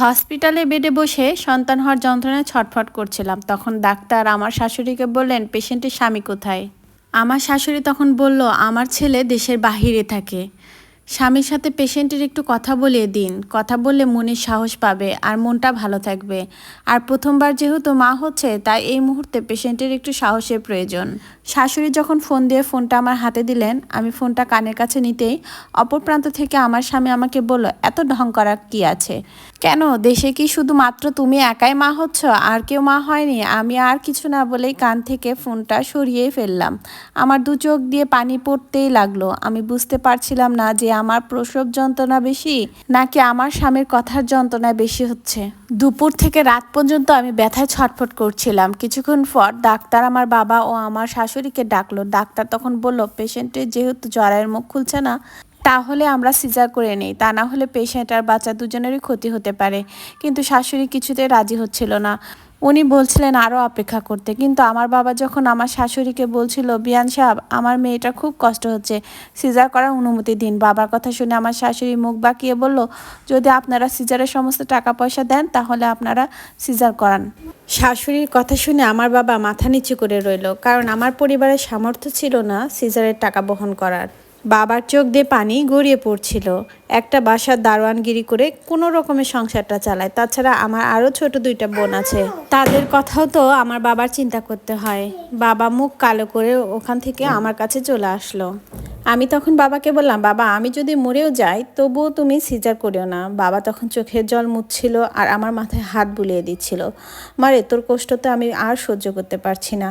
হসপিটালে বেডে বসে সন্তান হওয়ার যন্ত্রণায় ছটফট করছিলাম। তখন ডাক্তার আমার শাশুড়িকে বললেন, পেশেন্টের স্বামী কোথায়? আমার শাশুড়ি তখন বলল, আমার ছেলে দেশের বাহিরে থাকে। স্বামীর সাথে পেশেন্টের একটু কথা বলিয়ে দিন। কথা বললে মনের সাহস পাবে আর মনটা ভালো থাকবে। আর প্রথমবার যেহেতু মা হচ্ছে, তাই এই মুহূর্তে পেশেন্টের একটু সাহসের প্রয়োজন। শাশুড়ি যখন ফোন দিয়ে ফোনটা আমার হাতে দিলেন, আমি ফোনটা কানের কাছে নিতেই অপর প্রান্ত থেকে আমার স্বামী আমাকে বলল, এত ঢং করার কি আছে? কেন? দেশে কি শুধুমাত্র তুমি একাই মা হচ্ছ? আর কেউ মা হয়নি। আমি আর কিছু না বলেই কান থেকে ফোনটা সরিয়ে ফেললাম। আমার দু চোখ দিয়ে পানি পড়তেই লাগল। আমি বুঝতে পারছিলাম না যে আমার প্রসব যন্ত্রণা বেশি নাকি আমার স্বামীর কথার যন্ত্রণা বেশি হচ্ছে? দুপুর থেকে রাত পর্যন্ত আমি ব্যথায় ছটফট করছিলাম। কিছুক্ষণ পর ডাক্তার আমার বাবা ও আমার শাশুড়িকে ডাকলো। ডাক্তার তখন বলল, পেশেন্টের যেহেতু জ্বরের মুখ খুলছে না, তাহলে আমরা সিজার করে নিই। তা না হলে পেশেন্ট আর বাচ্চা দুজনেরই ক্ষতি হতে পারে। কিন্তু শাশুড়ি কিছুতে রাজি হচ্ছিল না। উনি বলছিলেন আরও অপেক্ষা করতে। কিন্তু আমার বাবা যখন আমার শাশুড়িকে বলছিল, বিয়ান সাহেব, আমার মেয়েটা খুব কষ্ট হচ্ছে, সিজার করার অনুমতি দিন। বাবার কথা শুনে আমার শাশুড়ি মুখ বাঁকিয়ে বলল, যদি আপনারা সিজারের সমস্ত টাকা পয়সা দেন, তাহলে আপনারা সিজার করান। শাশুড়ির কথা শুনে আমার বাবা মাথা নিচু করে রইল, কারণ আমার পরিবারের সামর্থ্য ছিল না সিজারের টাকা বহন করার। বাবার চোখ দিয়ে পানি গড়িয়ে পড়ছিল। একটা বাসার দারোয়ানগিরি করে কোনো রকমের সংসারটা চালায়। তাছাড়া আমার আরও ছোট দুইটা বোন আছে। তাদের কথাও তো আমার বাবার চিন্তা করতে হয়। বাবা মুখ কালো করে ওখান থেকে আমার কাছে চলে আসলো। আমি তখন বাবাকে বললাম, বাবা, আমি যদি মরেও যাই, তবুও তুমি সিজার করিও না। বাবা তখন চোখের জল মুছছিল আর আমার মাথায় হাত বুলিয়ে দিচ্ছিল। মারে, তোর কষ্ট তো আমি আর সহ্য করতে পারছি না।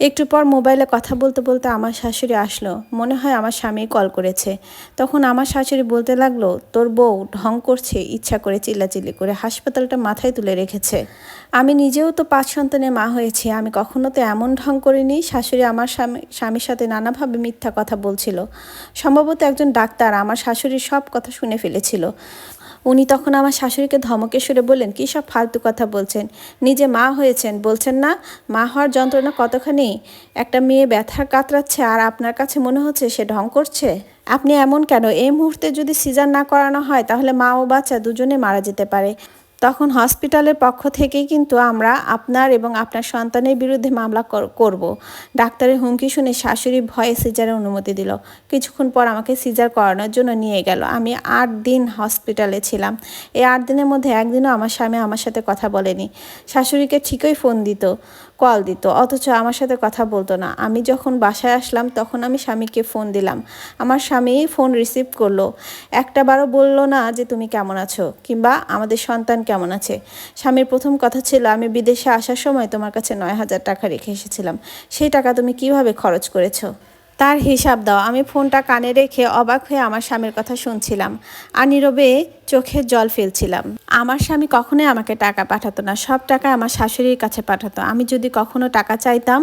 একটু পর মোবাইলে কথা বলতে বলতে আমার শাশুড়ি আসলো। মনে হয় আমার স্বামী কল করেছে। তখন আমার শাশুড়ি বলতে লাগল, তোর বউ ঢং করছে, ইচ্ছা করে চিল্লাচিল্লি করে হাসপাতালটা মাথায় তুলে রেখেছে। আমি নিজেও তো পাঁচ সন্তানের মা হয়েছি, আমি কখনো তো এমন ঢং করিনি। শাশুড়ি আমার স্বামী, স্বামীর সাথে নানাভাবে মিথ্যা কথা বলছিল। সম্ভবত একজন ডাক্তার আমার শাশুড়ির সব কথা শুনে ফেলেছিল। উনি তখন আমার শাশুড়িকে ধমকে সুরে বললেন, কী সব ফালতু কথা বলছেন? নিজে মা হয়েছেন। বলছেন, না, মা হওয়ার যন্ত্রণা কতখানি? একটা মেয়ে ব্যথার কাতরাচ্ছে আর আপনার কাছে মনে হচ্ছে সে ঢং করছে? আপনি এমন কেন? এই মুহূর্তে যদি সিজার না করানো হয়, তাহলে মা ও বাচ্চা দুজনে মারা যেতে পারে। তখন হসপিটালের পক্ষ থেকে কিন্তু আমরা আপনার এবং আপনার সন্তানের বিরুদ্ধে মামলা করব। ডাক্তারের হুমকি শুনে শাশুড়ি ভয়ে সিজারের অনুমতি দিল। কিছুক্ষণ পর আমাকে সিজার করানোর জন্য নিয়ে গেল। আমি আট দিন হসপিটালে ছিলাম। এই আট দিনের মধ্যে একদিনও আমার স্বামী আমার সাথে কথা বলেনি। শাশুড়িকে ঠিকই ফোন দিত। কল দিত, অথচ আমার সাথে কথা বলতো না। আমি যখন বাসায় আসলাম, তখন আমি স্বামীকে ফোন দিলাম। আমার স্বামী ফোন রিসিভ করল। একটা বারও বলল না যে, তুমি কেমন আছো? কিংবা, আমাদের সন্তান কেমন আছে? স্বামীর প্রথম কথা ছিল, আমি বিদেশে আসার সময় তোমার কাছে নয় হাজার টাকা রেখে এসেছিলাম। সেই টাকা তুমি কীভাবে খরচ করেছ? তার হিসাব দাও। আমি ফোনটা কানে রেখে অবাক হয়ে আমার স্বামীর কথা শুনছিলাম আর নীরবে চোখের জল ফেলছিলাম। আমার স্বামী কখনোই আমাকে টাকা পাঠাতো না, সব টাকা আমার শাশুড়ির কাছে পাঠাতো। আমি যদি কখনো টাকা চাইতাম,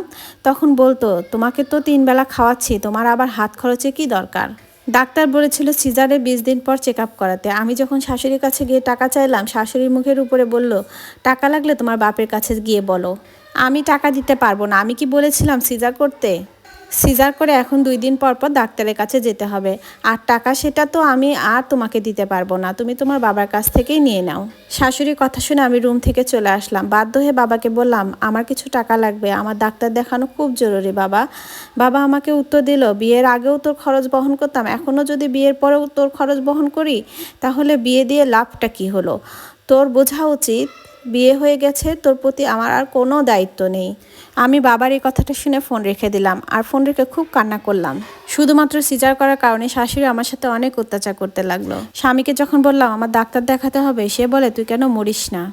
তখন বলতো, তোমাকে তো তিন বেলা খাওয়াচ্ছি, তোমার আবার হাত খরচে কি দরকার? ডাক্তার বলেছিল সিজারে বিশ দিন পর চেক আপ করাতে। আমি যখন শাশুড়ির কাছে গিয়ে টাকা চাইলাম, শাশুড়ির মুখের উপরে বলল, টাকা লাগলে তোমার বাপের কাছে গিয়ে বলো। আমি টাকা দিতে পারব না। আমি কি বলেছিলাম সিজার করতে? সিজার করে এখন দুই দিন পর পর ডাক্তারের কাছে যেতে হবে। আর টাকা সেটা তো আমি আর তোমাকে দিতে পারব না। তুমি তোমার বাবার কাছ থেকেই নিয়ে নাও। শাশুড়ির কথা শুনে আমি রুম থেকে চলে আসলাম। বাধ্য হয়ে বাবাকে বললাম, আমার কিছু টাকা লাগবে। আমার ডাক্তার দেখানো খুব জরুরি, বাবা। বাবা আমাকে উত্তর দিল, বিয়ের আগেও তোর খরচ বহন করতাম। এখনও যদি বিয়ের পরেও তোর খরচ বহন করি, তাহলে বিয়ে দিয়ে লাভটা কি হলো? তোর বোঝা উচিত বিয়ে হয়ে গেছে, তোর প্রতি আমার আর কোনো দায়িত্ব নেই। আমি বাবার এই কথাটা শুনে ফোন রেখে দিলাম আর ফোন রেখে খুব কান্না করলাম। শুধুমাত্র সিজার করার কারণে শাশুড়ি আমার সাথে অনেক অত্যাচার করতে লাগল। স্বামীকে যখন বললাম, আমার ডাক্তার দেখাতে হবে সে বলে, তুই কেন মরিস না?